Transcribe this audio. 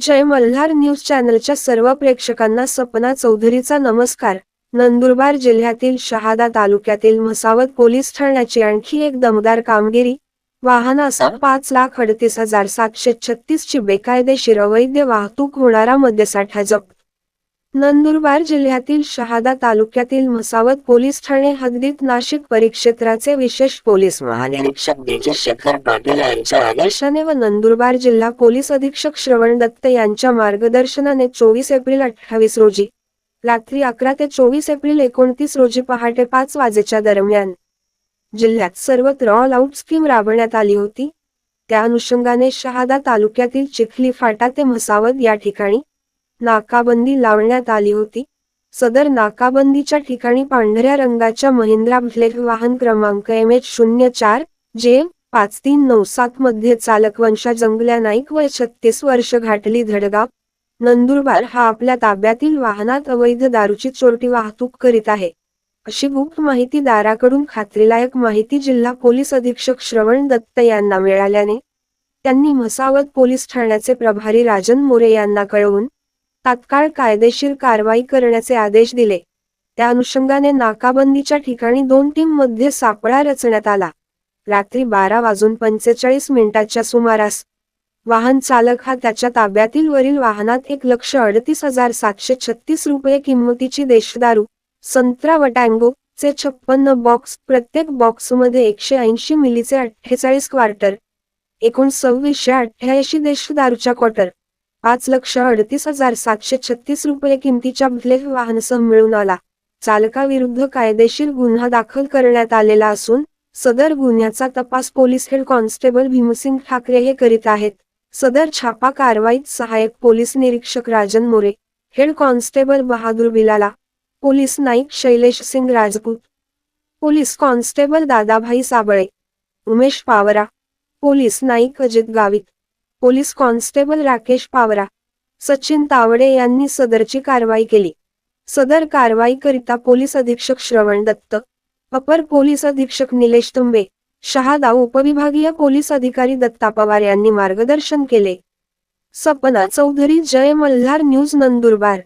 जय Malhar news चॅनलच्या सर्व प्रेक्षकांना सपना चौधरीचा नमस्कार. नंदुरबार जिल्ह्यातील शहादा तालुक्यातील म्हसावत पोलीस ठाण्याची आणखी एक दमदार कामगिरी. वाहनासह पाच लाख अडतीस हजार सातशे छत्तीस ची बेकायदेशीर अवैध वाहतूक होणारा मद्यसाठा जप्त नंदुरबार जिल्ह्यातील शहादा तालुक्यातील म्हसावत पोलीस ठाणे हद्दीत नाशिक परिक्षेत्राचे विशेष पोलीस महानिरीक्षक शेखर पाटील यांच्या आदेशाने व नंदुरबार जिल्हा पोलीस अधीक्षक श्रवण दत्त यांच्या मार्गदर्शनाने चोवीस एप्रिल अठ्ठावीस रोजी रात्री अकरा ते चोवीस एप्रिल एकोणतीस रोजी पहाटे पाच वाजेच्या दरम्यान जिल्ह्यात सर्वत्र ऑल आउट स्कीम राबवण्यात आली होती. त्या अनुषंगाने शहादा तालुक्यातील चिखली फाटा ते म्हसावत या ठिकाणी नाकाबंदी लावण्यात आली होती. सदर नाकाबंदीच्या ठिकाणी पांढऱ्या रंगाच्या महिंद्रा ब्लेक वाहन क्रमांक एम एच शून्य चार जे पाच तीन नऊ सात मध्ये चालक वंशा जंगल्या नाईक व छत्तीस वर्ष घाटली धडगाव नंदुरबार हा आपल्या ताब्यातील वाहनात अवैध दारूची चोरटी वाहतूक करीत आहे. अशी गुप्त माहिती दाराकडून खात्रीलायक माहिती जिल्हा पोलीस अधीक्षक श्रवण दत्त यांना मिळाल्याने त्यांनी म्हसावत पोलीस ठाण्याचे प्रभारी राजन मोरे यांना कळवून तात्काळ कायदेशीर कारवाई करण्याचे आदेश दिले. त्या अनुषंगाने नाकाबंदीच्या ठिकाणी दोन टीममध्ये सापळा रचण्यात आला. रात्री बारा वाजून पंचेचाळीस मिनिटाच्या सुमारास वाहन चालक हा त्याच्या ताब्यातील वरील वाहनात एक लक्ष अडतीस हजार सातशे छत्तीस रुपये किंमतीची देशदारू संत्रा वटँगो चे छप्पन्न बॉक्स प्रत्येक बॉक्समध्ये एकशे ऐंशी मिलीचे अठ्ठेचाळीस क्वार्टर एकूण सव्वीसशे अठ्ठ्याऐंशी देशदारूच्या क्वार्टर पाच लक्ष अडतीस हजार सातशे छत्तीस रुपये किमतीच्या ब्लेक वाहनसह मिळून आला. चालकाविरुद्ध कायदेशीर गुन्हा दाखल करण्यात आलेला असून सदर गुन्ह्याचा तपास police head constable Bhimsingh Thackeray हे करीत आहेत. सदर छापा कारवाईत सहाय्यक पोलीस निरीक्षक Rajan More head constable Bahadur Bilala police naik Shailesh Singh Rajput police constable Dadabhai Sable Umesh Pawara police naik Ajit Gavit police constable Rakesh Pawara Sachin Tawde यांनी सदरची कारवाई केली सदर कारवाईकरिता पोलीस अधीक्षक श्रवण दत्त अपर पोलीस अधीक्षक निलेश तुंबे शहादा उपविभागीय पोलीस अधिकारी दत्ता पवार यांनी मार्गदर्शन केले Sapna Chaudhary Jai Malhar news Nandurbar